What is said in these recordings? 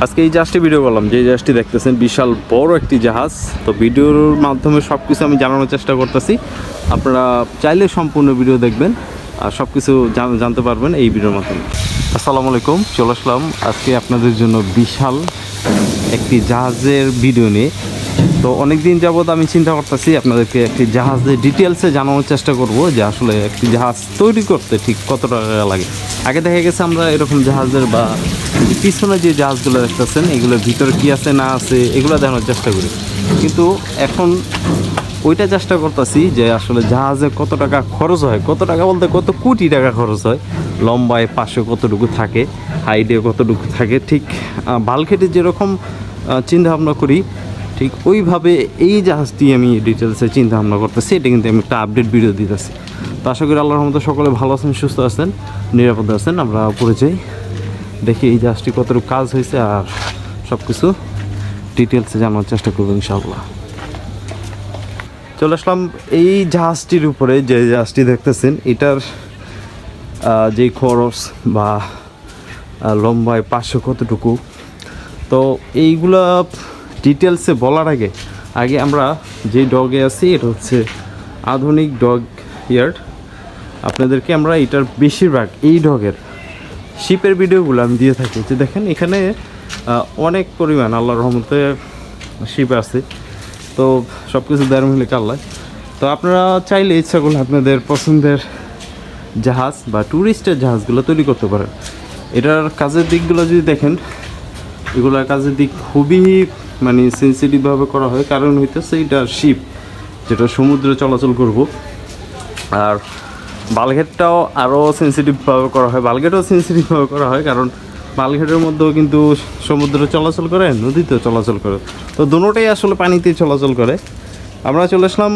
আজকে এই জাহাজটি ভিডিও করলাম। যে জাহাজটি দেখতেছেন, বিশাল বড় একটি জাহাজ। তো ভিডিওর মাধ্যমে সব কিছু আমি জানানোর চেষ্টা করতেছি। আপনারা চাইলে সম্পূর্ণ ভিডিও দেখবেন আর সব কিছু জান- জানতে পারবেন এই ভিডিওর মাধ্যমে। আসসালামু আলাইকুম, চলে আসলাম আজকে আপনাদের জন্য বিশাল একটি জাহাজের ভিডিও নিয়ে। তো অনেক দিন যাবৎ আমি চিন্তা করতেছি আপনাদেরকে একটি জাহাজের ডিটেলসে জানানোর চেষ্টা করব যে আসলে একটি জাহাজ তৈরি করতে ঠিক কত টাকা লাগে। আগে দেখা গেছে আমরা এরকম জাহাজের বা পিছনে যে জাহাজগুলো দেখতেছেন, এগুলোর ভিতরে কী আছে না আছে, এগুলো দেখানোর চেষ্টা করি। কিন্তু এখন ওইটা চেষ্টা করতেছি যে আসলে জাহাজে কত টাকা খরচ হয়, কত টাকা বলতে কত কোটি টাকা খরচ হয়, লম্বায়, পাশে কতটুকু থাকে হাইটে কতটুকু থাকে, ঠিক বালখেটে যেরকম চিন্তা ভাবনা করি ঠিক ওইভাবে এই জাহাজটি আমি ডিটেলসে চিন্তা ভাবনা করতেছি, এটা কিন্তু আমি একটা আপডেট ভিডিও দিতেছি। তো আশা করি আল্লাহর মতো সকলে ভালো আছেন, সুস্থ আছেন, নিরাপদে আছেন, আমরা উপরে যাই, দেখি এই জাহাজটি কতটুকু কাজ হয়েছে আর সব কিছু ডিটেলসে জানার চেষ্টা করব ইনশাআল্লাহ। চলে আসলাম এই জাহাজটির উপরে, যে জাহাজটি দেখতেছেন, এটার যে খরচ বা লম্বায় পাঁচশো কতটুকু। তো এইগুলা ডিটেলসে বলার আগে আগে আমরা যে ডগে আছি, এটা হচ্ছে আধুনিক ডগ ইয়ার্ড। আপনাদেরকে আমরা এটার বেশিরভাগ, এই ডগের শিপের ভিডিওগুলো আমি দিয়ে থাকি। যে দেখেন, এখানে অনেক পরিমাণ আল্লাহর রহমতে শিপ আছে। তো সব কিছু দেড় মিলে কাল্লায় তো আপনারা চাইলে ইচ্ছা করলে আপনাদের পছন্দের জাহাজ বা ট্যুরিস্টের জাহাজগুলো তৈরি করতে পারেন। এটার কাজের দিকগুলো যদি দেখেন, এগুলোর কাজের দিক খুবই মানে সেন্সিটিভভাবে করা হয়। কারণ হইতেছে এটার শিপ যেটা সমুদ্রে চলাচল করব। আর বালঘেটটাও আরও সেন্সিটিভভাবে করা হয়। বালঘেটও সেন্সিটিভভাবে করা হয়, কারণ বালঘেটের মধ্যেও কিন্তু সমুদ্রে চলাচল করে, নদীতেও চলাচল করে। তো দুটোটাই আসলে পানিতে চলাচল করে। আমরা চলে আসলাম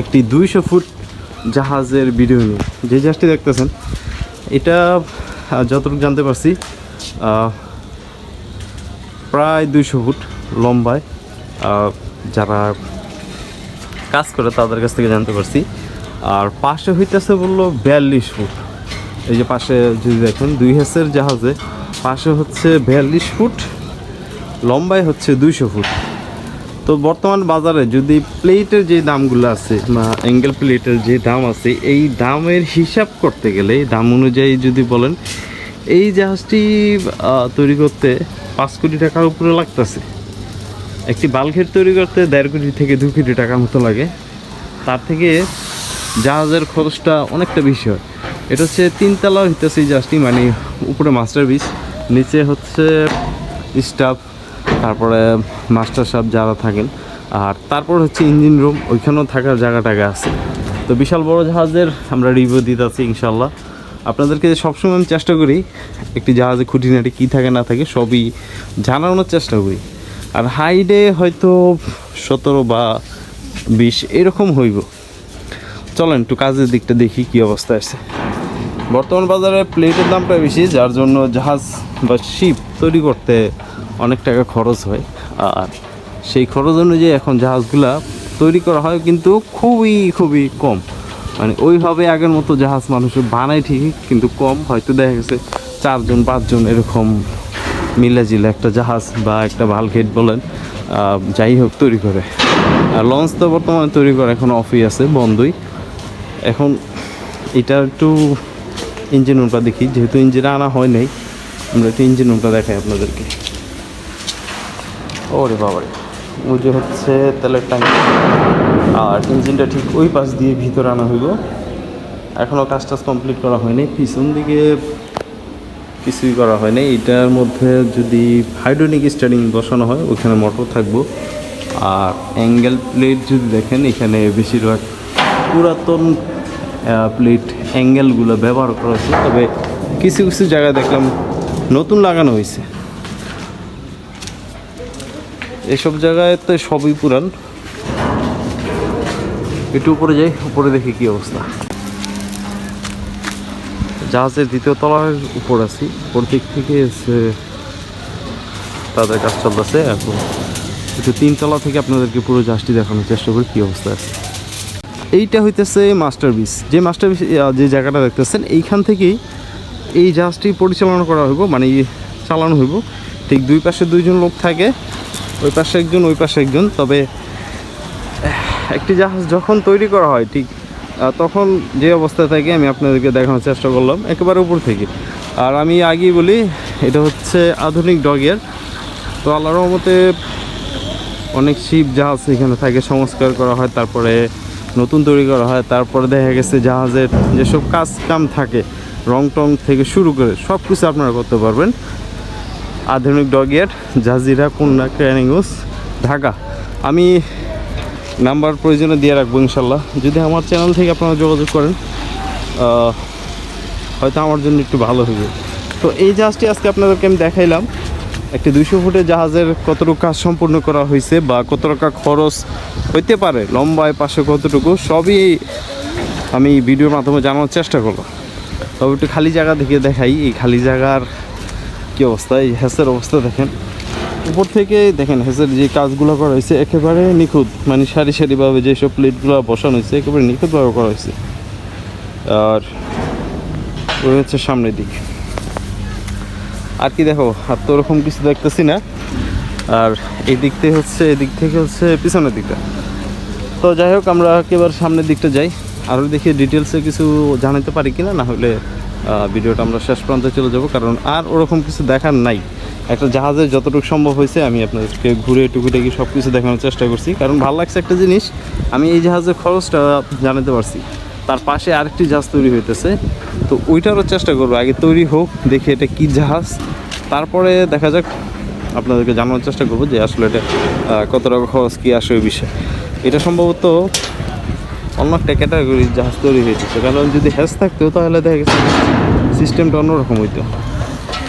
একটি দুইশো ফুট জাহাজের ভিডিও নিয়ে। যে জাহাজটি দেখতেছেন, এটা যতটুকু জানতে পারছি প্রায় দুইশো ফুট। লম্বায় যারা কাজ করে তাদের কাছ থেকে জানতে পারছি। আর পাশে হইতেছে বলল বিয়াল্লিশ ফুট। এই যে পাশে যদি দেখেন, দুই হেসের জাহাজে পাশে হচ্ছে বিয়াল্লিশ ফুট, লম্বায় হচ্ছে দুইশো ফুট। তো বর্তমান বাজারে যদি প্লেটের যে দামগুলো আছে বা অ্যাঙ্গেল প্লেটের যে দাম আছে, এই দামের হিসাব করতে গেলে, দাম অনুযায়ী যদি বলেন, এই জাহাজটি তৈরি করতে পাঁচ কোটি টাকার উপরে লাগতেছে। একটি বাল্কের তৈরি করতে দেড় কোটি থেকে দু কোটি টাকার মতো লাগে। তার থেকে জাহাজের খরচটা অনেকটা বেশি হয়। এটা হচ্ছে তিনতলা হইতেছে জাহাজটি মানে উপরে মাস্টার বিচ নিচে হচ্ছে স্টাফ, তারপরে মাস্টার সাহেব যারা থাকেন। আর তারপর হচ্ছে ইঞ্জিন রুম, ওইখানেও থাকার জায়গা টাকা আছে। তো বিশাল বড় জাহাজের আমরা রিভিউ দিতে আছি ইনশাল্লাহ আপনাদেরকে সবসময় আমি চেষ্টা করি একটি জাহাজে খুঁটিনাটি কী থাকে না থাকে সবই জানানোর চেষ্টা করি। আর হাইডে হয়তো সতেরো বা বিশ, এরকম হইব। চলেন একটু কাজের দিকটা দেখি কি অবস্থা আছে। বর্তমান বাজারে প্লেটের দামটা বেশি, যার জন্য জাহাজ বা শিপ তৈরি করতে অনেক টাকা খরচ হয়। আর সেই খরচ অনুযায়ী এখন জাহাজগুলা তৈরি করা হয় কিন্তু খুবই খুবই কম। মানে ওইভাবে আগের মতো জাহাজ মানুষ বানায় ঠিকই, কিন্তু কম। হয়তো দেখা গেছে চারজন, পাঁচজন এরকম মিলে জিলে একটা জাহাজ বা একটা ভালগেট বলেন যাই হোক, তৈরি করে। আর লঞ্চ তো বর্তমানে তৈরি করে, এখন অফই আছে, বন্ধই। এখন এটা একটু ইঞ্জিন রুমটা দেখি, যেহেতু ইঞ্জিন আনা হয় নাই, আমরা একটু ইঞ্জিন রুমটা দেখাই আপনাদেরকে। ওরে বাবারে, ওই যে হচ্ছে তেলের ট্যাঙ্ক আর ইঞ্জিনটা ঠিক ওই পাশ দিয়ে ভিতরে আনা হইব। এখনও কাজ টাজ কমপ্লিট করা হয়নি, পিছন দিকে কিছুই করা হয়নি এটার মধ্যে যদি হাইড্রোনিক স্টারিং বসানো হয় ওইখানে মোটর থাকব। আর অ্যাঙ্গেল প্লেট যদি দেখেন, এখানে বেশিরভাগ পুরাতন প্লেট অ্যাঙ্গেলগুলো ব্যবহার করা হয়েছে। তবে কিছু কিছু জায়গায় দেখলাম নতুন লাগানো হয়েছে। এসব জায়গায় তো সবই পুরান। একটু উপরে যাই, উপরে দেখি কি অবস্থা। জাহাজের দ্বিতীয় তলার উপর আছি। উপর দিক থেকে তাদের কাজ চলতেছে। এখন একটু তিনতলা থেকে আপনাদেরকে পুরো জাহাজটি দেখানোর চেষ্টা করি, কী অবস্থা আছে। এইটা হইতেছে মাস্টার বিচ। যে মাস্টার বিচ যে জায়গাটা দেখতেছেন, এইখান থেকেই এই জাহাজটি পরিচালনা করা হইব মানে চালানো হইব। ঠিক দুই পাশে দুইজন লোক থাকে, ওই পাশে একজন, ওই পাশে একজন। তবে একটি জাহাজ যখন তৈরি করা হয়, ঠিক তখন যে অবস্থায় থাকে আমি আপনাদেরকে দেখানোর চেষ্টা করলাম, একেবারে উপর থেকে। আর আমি আগেই বলি, এটা হচ্ছে আধুনিক ডগের। তো আল্লাহর রহমতে অনেক শিপ জাহাজ এখানে থাকে, সংস্কার করা হয়, তারপরে নতুন তৈরি করা হয়, তারপরে দেখা গেছে জাহাজের যেসব কাজ কাম থাকে রং টং থেকে শুরু করে সব কিছু আপনারা করতে পারবেন। আধুনিক ডগিয়ার জাজিরা, কন্যা ক্যানিংস ঢাকা। আমি নাম্বার প্রয়োজনে দিয়ে রাখব ইনশাল্লাহ। যদি আমার চ্যানেল থেকে আপনারা যোগাযোগ করেন হয়তো আমার জন্য একটু ভালো হবে। তো এই জাহাজটি আজকে আপনাদেরকে আমি দেখাইলাম। একটি দুইশো ফুটের জাহাজের কতটুকু কাজ সম্পূর্ণ করা হয়েছে বা কত টাকা খরচ হইতে পারে, লম্বায়, পাশে কতটুকু, সবই আমি ভিডিওর মাধ্যমে জানানোর চেষ্টা করব তবে একটু খালি জায়গা দেখে দেখাই। এই খালি জায়গার কী অবস্থা? এই হ্যাসের অবস্থা দেখেন। উপর থেকে দেখেন হ্যাসের যে কাজগুলো করা হয়েছে, একেবারে নিখুঁত। মানে সারি সারিভাবে যেসব প্লেটগুলো বসানো হয়েছে, একেবারে নিখুঁতভাবে করা হয়েছে। আর ওই হচ্ছে সামনের দিক। আর কি দেখো, আর তো ওরকম কিছু দেখতেছি না। আর এই দিক থেকে হচ্ছে এদিক থেকে হচ্ছে পিছনের দিকটা। তো যাই হোক, আমরা একেবারে সামনের দিকটা যাই। আরও দেখি ডিটেলসে কিছু জানাতে পারি কিনা, না হলে ভিডিওটা আমরা শেষ প্রান্তে চলে যাব। কারণ আর ওরকম কিছু দেখার নাই। একটা জাহাজে যতটুকু সম্ভব হয়েছে আমি আপনাদেরকে ঘুরে টুকিটাকি সব কিছু দেখানোর চেষ্টা করছি। কারণ ভালো লাগছে একটা জিনিস, আমি এই জাহাজের খরচটা জানাতে পারছি। তার পাশে আরেকটি জাহাজ তৈরি হইতেছে। তো ওইটারও চেষ্টা করব, আগে তৈরি হোক, দেখি এটা কি জাহাজ। তারপরে দেখা যাক, আপনাদেরকে জানানোর চেষ্টা করব যে আসলে এটা কত টাকা খরচ, কী আসে ওই বিষয়ে। এটা সম্ভবত অন্য একটা ক্যাটাগরির জাহাজ তৈরি হয়েছে কারণ যদি হ্যাজ থাকতো, তাহলে দেখা গেছে সিস্টেমটা অন্যরকম হইতো।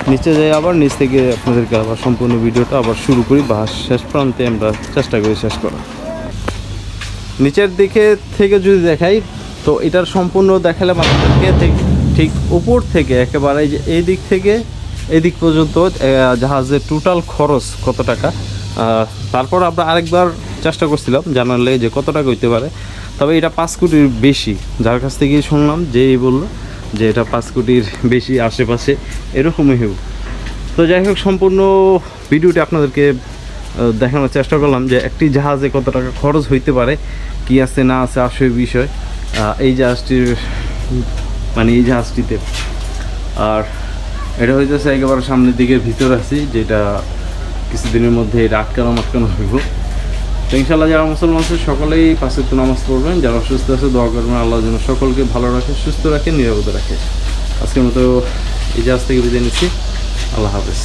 নিচে যাই আবার নিচ থেকে আপনাদেরকে আবার সম্পূর্ণ ভিডিওটা আবার শুরু করি। বা শেষ প্রান্তে আমরা চেষ্টা করি শেষ করার। নিচের দিকে থেকে যদি দেখাই, তো এটার সম্পূর্ণ দেখালাম আপনাদেরকে ঠিক- উপর থেকে, একেবারে যে এই দিক থেকে, এই দিক পর্যন্ত জাহাজের টোটাল খরচ কত টাকা? তারপর আমরা আরেকবার চেষ্টা করছিলাম জানালে যে কত টাকা হইতে পারে। তবে এটা পাঁচ কোটির বেশি। যার কাছ থেকে শুনলাম যে এই বলল যে এটা পাঁচ কোটির বেশি আশেপাশে, এরকমই হোক। তো যাই হোক, সম্পূর্ণ ভিডিওটি আপনাদেরকে দেখানোর চেষ্টা করলাম যে একটি জাহাজে কত টাকা খরচ হইতে পারে, কি আছে না আছে আসে বিষয় এই জাহাজটির মানে এই জাহাজটিতে। আর এটা হইতেছে একেবারে সামনের দিকে ভিতর আছি, যেটা কিছুদিনের মধ্যে এটা আটকানো মাটকানো হইব। তো ইনশাল্লাহ যারা মুসলমান আছে, সকলেই পাশে তো নামাজ পড়বেন। যারা অসুস্থ আছে, দোয়া করবেন। আল্লাহ যেন সকলকে ভালো রাখে, সুস্থ রাখে, নিরাপদে রাখে। আজকের মতো এই জাহাজ থেকে বিদায় নিচ্ছি। আল্লাহ হাফেজ।